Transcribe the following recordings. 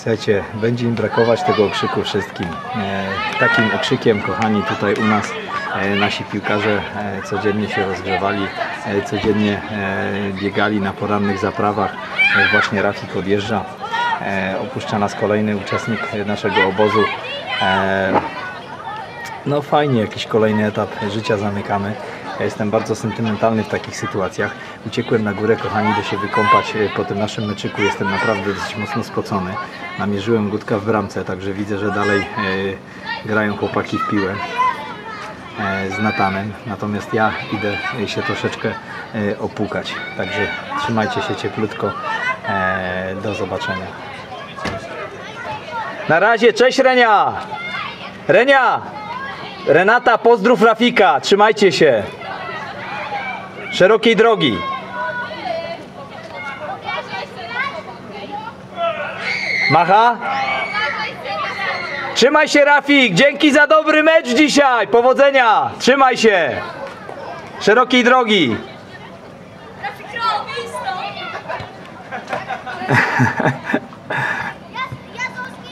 Słuchajcie, będzie im brakować tego okrzyku wszystkim. E, takim okrzykiem, kochani, tutaj u nas e, nasi piłkarze e, codziennie się rozgrzewali, codziennie biegali na porannych zaprawach. Właśnie Rafik odjeżdża. Opuszcza nas kolejny uczestnik naszego obozu. No fajnie, jakiś kolejny etap życia zamykamy. Ja jestem bardzo sentymentalny w takich sytuacjach. Uciekłem na górę, kochani, by się wykąpać e, po tym naszym meczyku. Jestem naprawdę dosyć mocno spocony. Namierzyłem Gutka w bramce, także widzę, że dalej e, grają chłopaki w piłę e, z Natanem. Natomiast ja idę się troszeczkę e, opłukać. Także trzymajcie się cieplutko. Do zobaczenia. Na razie, cześć Renia! Renia! Renata, pozdrów Rafika, trzymajcie się. Szerokiej drogi. Macha? Trzymaj się Rafik, dzięki za dobry mecz dzisiaj. Powodzenia, trzymaj się. Szerokiej drogi.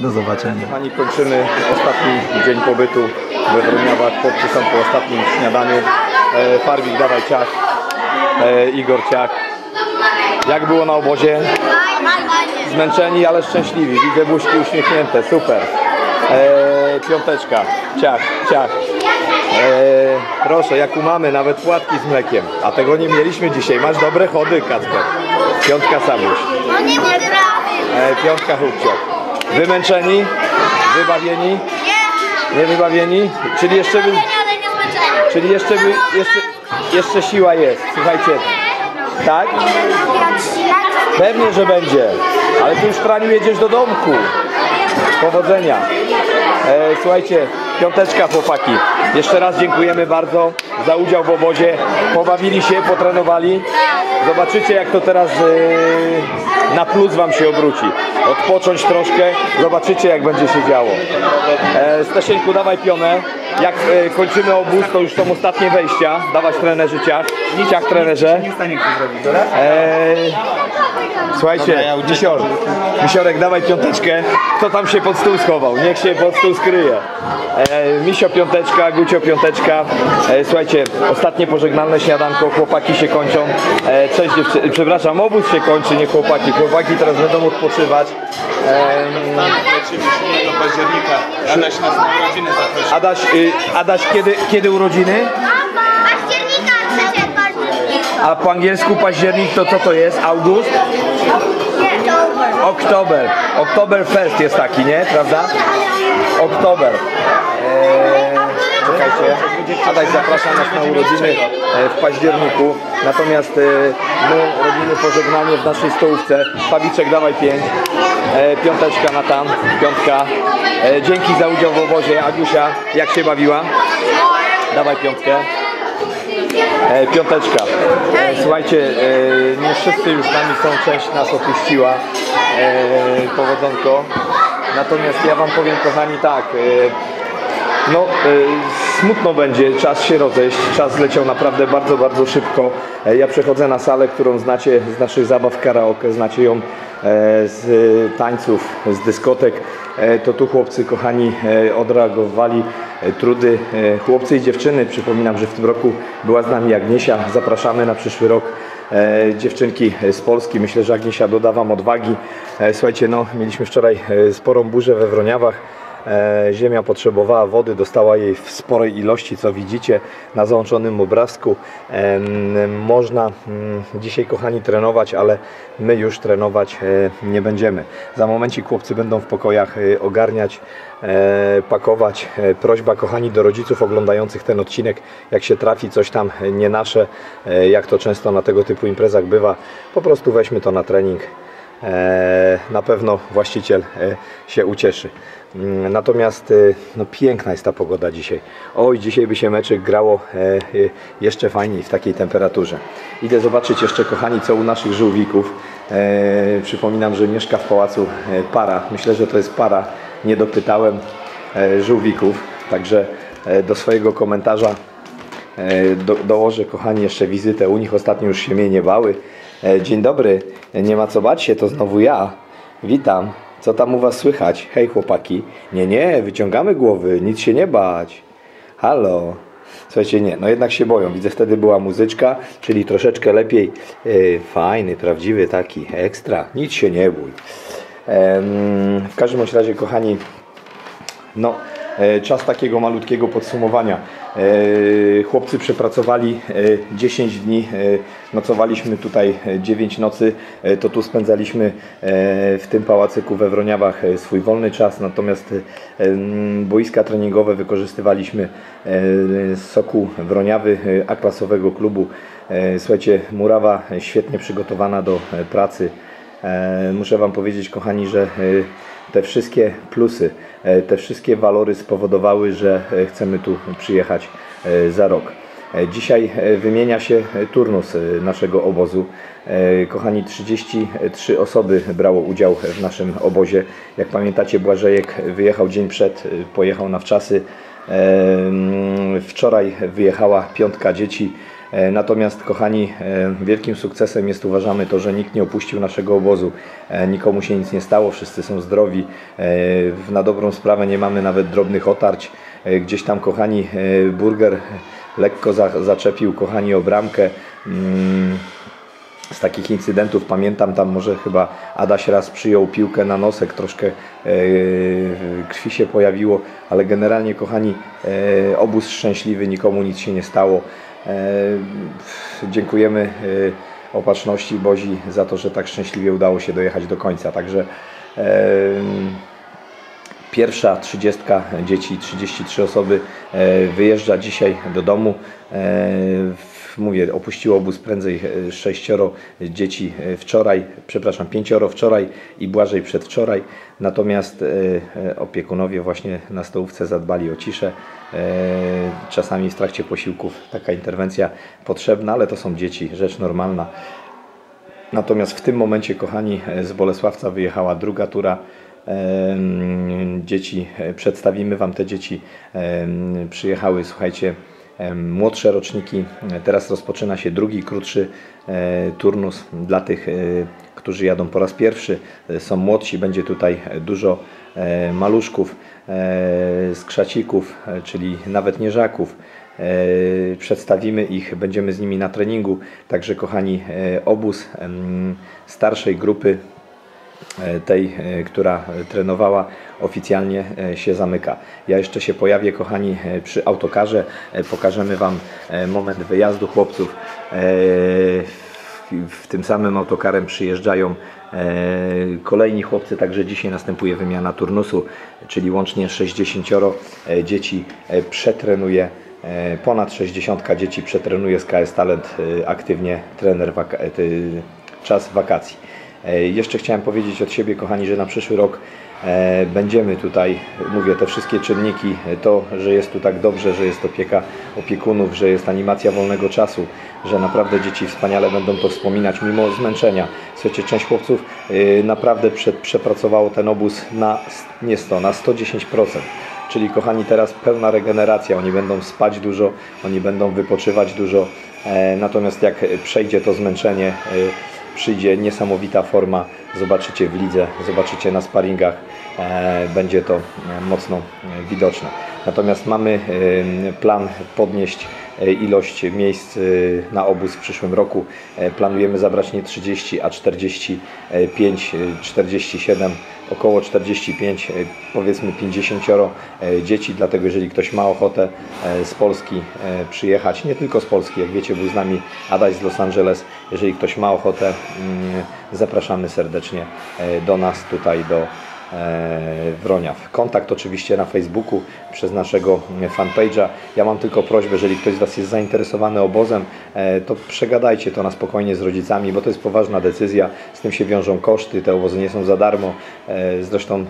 Do zobaczenia. Kochani, kończymy ostatni dzień pobytu we Wroniawach. Są po ostatnim śniadaniu. E, dawaj ciach. E, Igor ciach. Jak było na obozie? Zmęczeni, ale szczęśliwi. Widzę buźki uśmiechnięte. Super. E, piąteczka. Ciach, ciach. E, proszę, jak u mamy, nawet płatki z mlekiem. A tego nie mieliśmy dzisiaj. Masz dobre chody, Kacper. Piątka Samuś. E, piątka Hubciok. Wymęczeni? Wybawieni? Nie. Wybawieni? Czyli jeszcze, wy. Czyli jeszcze, wy, jeszcze, jeszcze siła jest. Słuchajcie, tak? Pewnie, że będzie. Ale ty już Franiu jedziesz do domku. Powodzenia. E, słuchajcie, piąteczka chłopaki. Jeszcze raz dziękujemy bardzo za udział w obozie. Pobawili się, potrenowali. Zobaczycie jak to teraz e, na plus wam się obróci. Odpocząć troszkę. Zobaczycie jak będzie się działo. E, Stasieńku dawaj pionę. Jak e, kończymy obóz, to już są ostatnie wejścia. Dawać trenerzy ciach. Ciach trenerze. Nie stanie ktoś zrobić, dobra? Eee, słuchajcie, Misior, Misiorek, dawaj piąteczkę. Kto tam się pod stół schował? Niech się pod stół skryje. Eee, Misio piąteczka, Gucio piąteczka. Eee, słuchajcie, ostatnie pożegnalne śniadanko, chłopaki się kończą. Eee, cześć dziewczyny, przepraszam, obóz się kończy, nie chłopaki. Chłopaki teraz będą odpoczywać. Eee, Do października. Adaś nas na urodziny zaprosił. Adaś, y, Adaś kiedy, kiedy urodziny? Października października. A po angielsku październik to co to jest? August? To Oktober. Oktoberfest jest taki, nie? Prawda? Oktober. Eee, czekajcie. Adaś zaprasza nas na urodziny w październiku. Natomiast e, my robimy pożegnanie w naszej stołówce. Fabiczek, dawaj pięć. E, piąteczka Natan. Piątka. E, dzięki za udział w obozie. Agusia, jak się bawiła? Dawaj piątkę. E, piąteczka. E, słuchajcie, e, nie wszyscy już z nami są, część nas opuściła. E, powodzonko. Natomiast ja Wam powiem, kochani, tak. E, no, e, smutno będzie, czas się rozejść, czas leciał naprawdę bardzo, bardzo szybko. E, ja przechodzę na salę, którą znacie z naszych zabaw karaoke, znacie ją e, z tańców, z dyskotek. E, to tu chłopcy, kochani, odreagowali trudy chłopcy i dziewczyny. Przypominam, że w tym roku była z nami Agniesia. Zapraszamy na przyszły rok dziewczynki z Polski. Myślę, że Agniesia doda Wam odwagi. Słuchajcie, no, mieliśmy wczoraj sporą burzę we Wroniawach. E, Ziemia potrzebowała wody, dostała jej w sporej ilości, co widzicie na załączonym obrazku. Można mm, dzisiaj, kochani, trenować, ale my już trenować e, nie będziemy. Za momencik chłopcy będą w pokojach e, ogarniać, pakować. Prośba, kochani, do rodziców oglądających ten odcinek, jak się trafi coś tam nie nasze, jak to często na tego typu imprezach bywa, po prostu weźmy to na trening. E, na pewno właściciel e, się ucieszy. Mm, Natomiast e, no, piękna jest ta pogoda dzisiaj. Oj, dzisiaj by się meczyk grało jeszcze fajniej w takiej temperaturze. Idę zobaczyć jeszcze, kochani, co u naszych żółwików. Przypominam, że mieszka w pałacu para. Myślę, że to jest para. Nie dopytałem żółwików. Także do swojego komentarza Do, dołożę, kochani, jeszcze wizytę u nich. Ostatnio już się mnie nie bały. E, Dzień dobry, nie ma co bać się, to znowu ja. Witam. Co tam u was słychać? Hej chłopaki. Nie, nie, wyciągamy głowy, nic się nie bać. Halo. Słuchajcie, nie, no jednak się boją. Widzę, wtedy była muzyczka, czyli troszeczkę lepiej. Yy, fajny, prawdziwy taki, ekstra. Nic się nie bój. W każdym razie, kochani, no, czas takiego malutkiego podsumowania. E, Chłopcy przepracowali e, 10 dni, e, nocowaliśmy tutaj e, 9 nocy, e, to tu spędzaliśmy e, w tym pałacyku we Wroniawach e, swój wolny czas, natomiast e, boiska treningowe wykorzystywaliśmy e, z soku Wroniawy, e, A-klasowego klubu. E, Słuchajcie, murawa świetnie przygotowana do e, pracy. E, Muszę Wam powiedzieć, kochani, że e, te wszystkie plusy, e, te wszystkie walory spowodowały, że e, chcemy tu przyjechać e, za rok. Dzisiaj wymienia się turnus naszego obozu. Kochani, 33 osoby brało udział w naszym obozie. Jak pamiętacie, Błażejek wyjechał dzień przed, pojechał na wczasy. Wczoraj wyjechała piątka dzieci. E, Natomiast, kochani, e, wielkim sukcesem jest uważamy to, że nikt nie opuścił naszego obozu. E, Nikomu się nic nie stało, wszyscy są zdrowi. Na dobrą sprawę nie mamy nawet drobnych otarć. Gdzieś tam, kochani, burger lekko za, zaczepił, kochani, o bramkę. Mm, z takich incydentów pamiętam tam może chyba Adaś raz przyjął piłkę na nosek, troszkę krwi się pojawiło, ale generalnie kochani obóz szczęśliwy, nikomu nic się nie stało. E, dziękujemy e, opatrzności Bozi za to, że tak szczęśliwie udało się dojechać do końca. Także e, Pierwsza trzydziestka dzieci, 33 osoby wyjeżdża dzisiaj do domu. Mówię, opuściło obóz prędzej e, sześcioro dzieci e, wczoraj, przepraszam, pięcioro wczoraj i Błażej przedwczoraj. Natomiast e, opiekunowie właśnie na stołówce zadbali o ciszę. Czasami w trakcie posiłków taka interwencja potrzebna, ale to są dzieci, rzecz normalna. Natomiast w tym momencie, kochani, z Bolesławca wyjechała druga tura. Dzieci, przedstawimy Wam te dzieci. Przyjechały, słuchajcie, młodsze roczniki. Teraz rozpoczyna się drugi, krótszy e, turnus dla tych, e, którzy jadą po raz pierwszy. E, Są młodsi, będzie tutaj dużo maluszków, skrzacików, czyli nawet nieżaków. Przedstawimy ich, będziemy z nimi na treningu. Także, kochani, obóz starszej grupy tej, e, która e, trenowała, oficjalnie e, się zamyka. Ja jeszcze się pojawię, kochani, e, przy autokarze. E, Pokażemy Wam e, moment wyjazdu chłopców. E, w- tym samym autokarem przyjeżdżają e, kolejni chłopcy, także dzisiaj następuje wymiana turnusu, czyli łącznie 60 e, dzieci e, przetrenuje E, Ponad 60 dzieci przetrenuje z KS Talent e, aktywnie trener waka- e, czas wakacji. E, Jeszcze chciałem powiedzieć od siebie, kochani, że na przyszły rok e, będziemy tutaj, mówię, te wszystkie czynniki, e, to, że jest tu tak dobrze, że jest opieka opiekunów, że jest animacja wolnego czasu, że naprawdę dzieci wspaniale będą to wspominać mimo zmęczenia. Słuchajcie, część chłopców naprawdę prze, przepracowało ten obóz na, nie 100, na 110%. Czyli kochani, teraz pełna regeneracja. Oni będą spać dużo, oni będą wypoczywać dużo. Natomiast jak przejdzie to zmęczenie, przyjdzie niesamowita forma. Zobaczycie w lidze, zobaczycie na sparingach. e, Będzie to e, mocno e, widoczne. Natomiast mamy plan podnieść ilość miejsc na obóz w przyszłym roku. Planujemy zabrać nie 30, a 45, e, 47, około 45, e, powiedzmy 50 e, dzieci. Dlatego jeżeli ktoś ma ochotę e, z Polski przyjechać, nie tylko z Polski, jak wiecie, był z nami Adaś z Los Angeles. Jeżeli ktoś ma ochotę, mm, zapraszamy serdecznie do nas tutaj do Wroniaw. Kontakt oczywiście na Facebooku przez naszego fanpage'a. Ja mam tylko prośbę, jeżeli ktoś z Was jest zainteresowany obozem, e, to przegadajcie to na spokojnie z rodzicami, bo to jest poważna decyzja. Z tym się wiążą koszty, te obozy nie są za darmo. E, Zresztą e,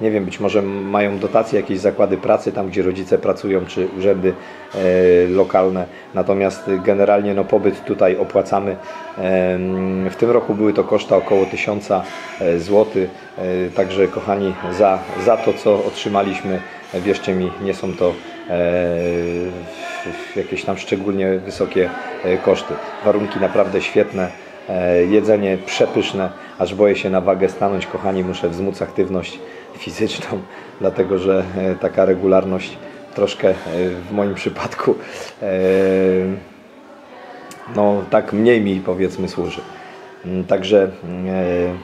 nie wiem, być może mają dotacje jakieś zakłady pracy tam, gdzie rodzice pracują, czy urzędy e, lokalne. Natomiast generalnie no, pobyt tutaj opłacamy. W tym roku były to koszta około 1000 zł. Także kochani, za, za to co otrzymaliśmy, e, wierzcie mi, nie są to e, jakieś tam szczególnie wysokie e, koszty. Warunki naprawdę świetne. E, Jedzenie przepyszne, aż boję się na wagę stanąć. Kochani, muszę wzmóc aktywność fizyczną, dlatego że e, taka regularność troszkę e, w moim przypadku e, no tak mniej mi powiedzmy służy. Mm, Także e,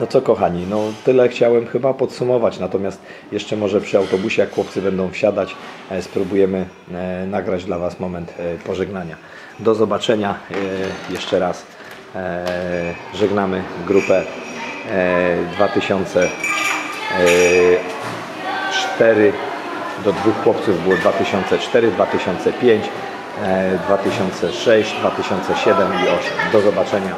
no co kochani, no tyle chciałem chyba podsumować, natomiast jeszcze może przy autobusie, jak chłopcy będą wsiadać, e, spróbujemy e, nagrać dla Was moment pożegnania. Do zobaczenia jeszcze raz. Żegnamy grupę e, 2004 do dwóch chłopców było 2004, 2005, e, 2006, 2007 i 2008. Do zobaczenia.